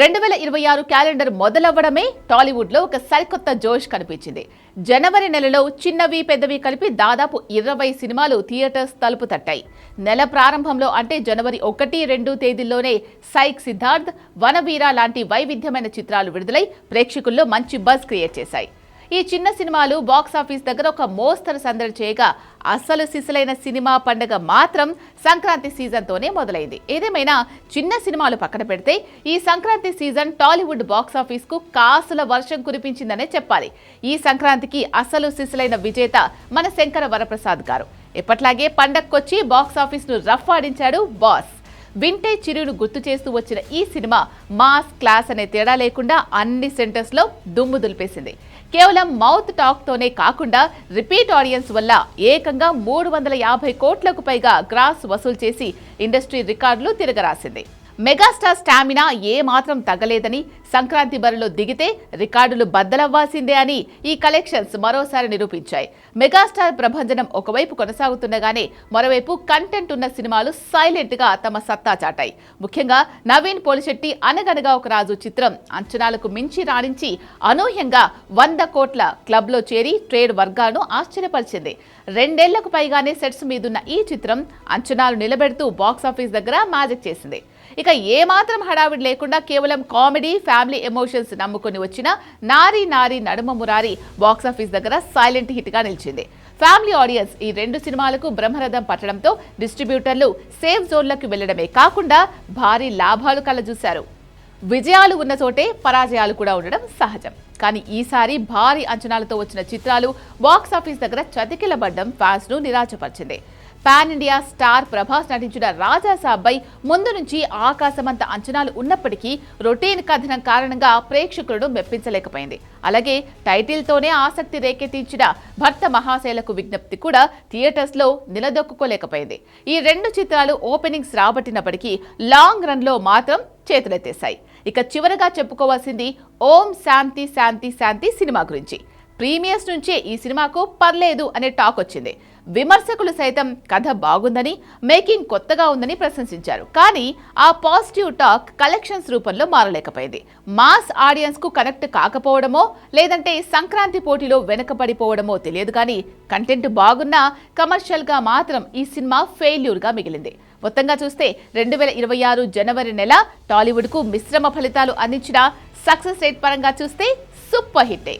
రెండు వేల ఇరవై ఆరు క్యాలెండర్ మొదలవ్వడమే టాలీవుడ్లో ఒక సరికొత్త జోష్ కనిపించింది. జనవరి నెలలో చిన్నవి పెద్దవి కలిపి దాదాపు ఇరవై సినిమాలు థియేటర్స్ తలుపు తట్టాయి. నెల ప్రారంభంలో అంటే జనవరి ఒకటి రెండు తేదీల్లోనే సైక్ సిద్ధార్థ్ వనవీర లాంటి వైవిధ్యమైన చిత్రాలు విడుదలై ప్రేక్షకుల్లో మంచి బజ్ క్రియేట్ చేశాయి. ఈ చిన్న సినిమాలు బాక్స్ ఆఫీస్ దగ్గర ఒక మోస్తరు సందడి చేయగా అసలు సిసలైన సినిమా పండగ మాత్రం సంక్రాంతి సీజన్తోనే మొదలైంది. ఏదేమైనా చిన్న సినిమాలు పక్కన పెడితే ఈ సంక్రాంతి సీజన్ టాలీవుడ్ బాక్స్ ఆఫీస్కు కాసుల వర్షం కురిపించిందనే చెప్పాలి. ఈ సంక్రాంతికి అసలు సిసలైన విజేత మన శంకర వరప్రసాద్ గారు. ఎప్పట్లాగే పండక్కొచ్చి బాక్స్ ఆఫీస్ను రఫ్ ఆడించాడు బాస్. వింటేజ్ చిరును గుర్తు చేస్తూ వచ్చిన ఈ సినిమా మాస్ క్లాస్ అనే తేడా లేకుండా అన్ని సెంటర్స్లో దుమ్ము దులిపేసింది. కేవలం మౌత్ టాక్తోనే కాకుండా రిపీట్ ఆడియన్స్ వల్ల ఏకంగా మూడు వందల యాభై కోట్లకు పైగా గ్రాస్ వసూలు చేసి ఇండస్ట్రీ రికార్డులు తిరగరాసింది. మెగాస్టార్ స్టామినా ఏమాత్రం తగ్గలేదని సంక్రాంతి బరిలో దిగితే రికార్డులు బద్దలవ్వాల్సిందే అని ఈ కలెక్షన్స్ మరోసారి నిరూపించాయి. మెగాస్టార్ ప్రభంజనం ఒకవైపు కొనసాగుతుండగానే మరోవైపు కంటెంట్ ఉన్న సినిమాలు సైలెంట్గా తమ సత్తా చాటాయి. ముఖ్యంగా నవీన్ పోలిశెట్టి అనగనగా ఒక రాజు చిత్రం అంచనాలకు మించి రాణించి అనూహ్యంగా వంద కోట్ల క్లబ్లో చేరి ట్రేడ్ వర్గాలను ఆశ్చర్యపరిచింది. రెండేళ్ళకు పైగానే సెట్స్ మీదున్న ఈ చిత్రం అంచనాలు నిలబెడుతూ బాక్సాఫీస్ దగ్గర మ్యాజిక్ చేసింది. ఇక ఏమాత్రం హడావిడి లేకుండా కేవలం కామెడీ ఫ్యామిలీ ఎమోషన్స్ నమ్ముకొని వచ్చిన నారీ నారీ నడుమ మురారి బాక్సాఫీస్ దగ్గర సైలెంట్ హిట్గా నిలిచింది. ఫ్యామిలీ ఆడియన్స్ ఈ రెండు సినిమాలకు బ్రహ్మరథం పట్టడంతో డిస్ట్రిబ్యూటర్లు సేఫ్ జోన్లకు వెళ్ళడమే కాకుండా భారీ లాభాలు కలజూశారు. విజయాలు ఉన్న చోటే పరాజయాలు కూడా ఉండడం సహజం. కానీ ఈసారి భారీ అంచనాలతో వచ్చిన చిత్రాలు బాక్స్ ఆఫీస్ దగ్గర చతికిలబడ్డం ఫ్యాన్స్ను నిరాశపరిచింది. పాన్ ఇండియా స్టార్ ప్రభాస్ నటించిన రాజా సాబ్బై ముందు నుంచి ఆకాశమంత అంచనాలు ఉన్నప్పటికీ రొటీన్ కథనం కారణంగా ప్రేక్షకులను మెప్పించలేకపోయింది. అలాగే టైటిల్తోనే ఆసక్తి రేకెత్తించిన భర్త మహాశైలకు విజ్ఞప్తి కూడా థియేటర్స్లో నిలదొక్కుకోలేకపోయింది. ఈ రెండు చిత్రాలు ఓపెనింగ్స్ రాబట్టినప్పటికీ లాంగ్ రన్లో మాత్రం చేతులెత్తేశాయి. ఇక చివరగా చెప్పుకోవాల్సింది ఓం శాంతి శాంతి శాంతి సినిమా గురించి. ప్రీమియర్స్ నుంచే ఈ సినిమాకు పర్లేదు అనే టాక్ వచ్చింది. విమర్శకులు సైతం కథ బాగుందని మేకింగ్ కొత్తగా ఉందని ప్రశంసించారు. కానీ ఆ పాజిటివ్ టాక్ కలెక్షన్స్ రూపంలో మారలేకపోయింది. మాస్ ఆడియన్స్కు కనెక్ట్ కాకపోవడమో లేదంటే సంక్రాంతి పోటీలో వెనకబడిపోవడమో తెలియదు కానీ కంటెంట్ బాగున్నా కమర్షియల్గా మాత్రం ఈ సినిమా ఫెయిల్యూర్గా మిగిలింది. మొత్తంగా చూస్తే రెండు వేల ఇరవై ఆరు జనవరి నెల టాలీవుడ్కు మిశ్రమ ఫలితాలు అందించిన సక్సెస్ రేట్ పరంగా చూస్తే సూపర్ హిట్టే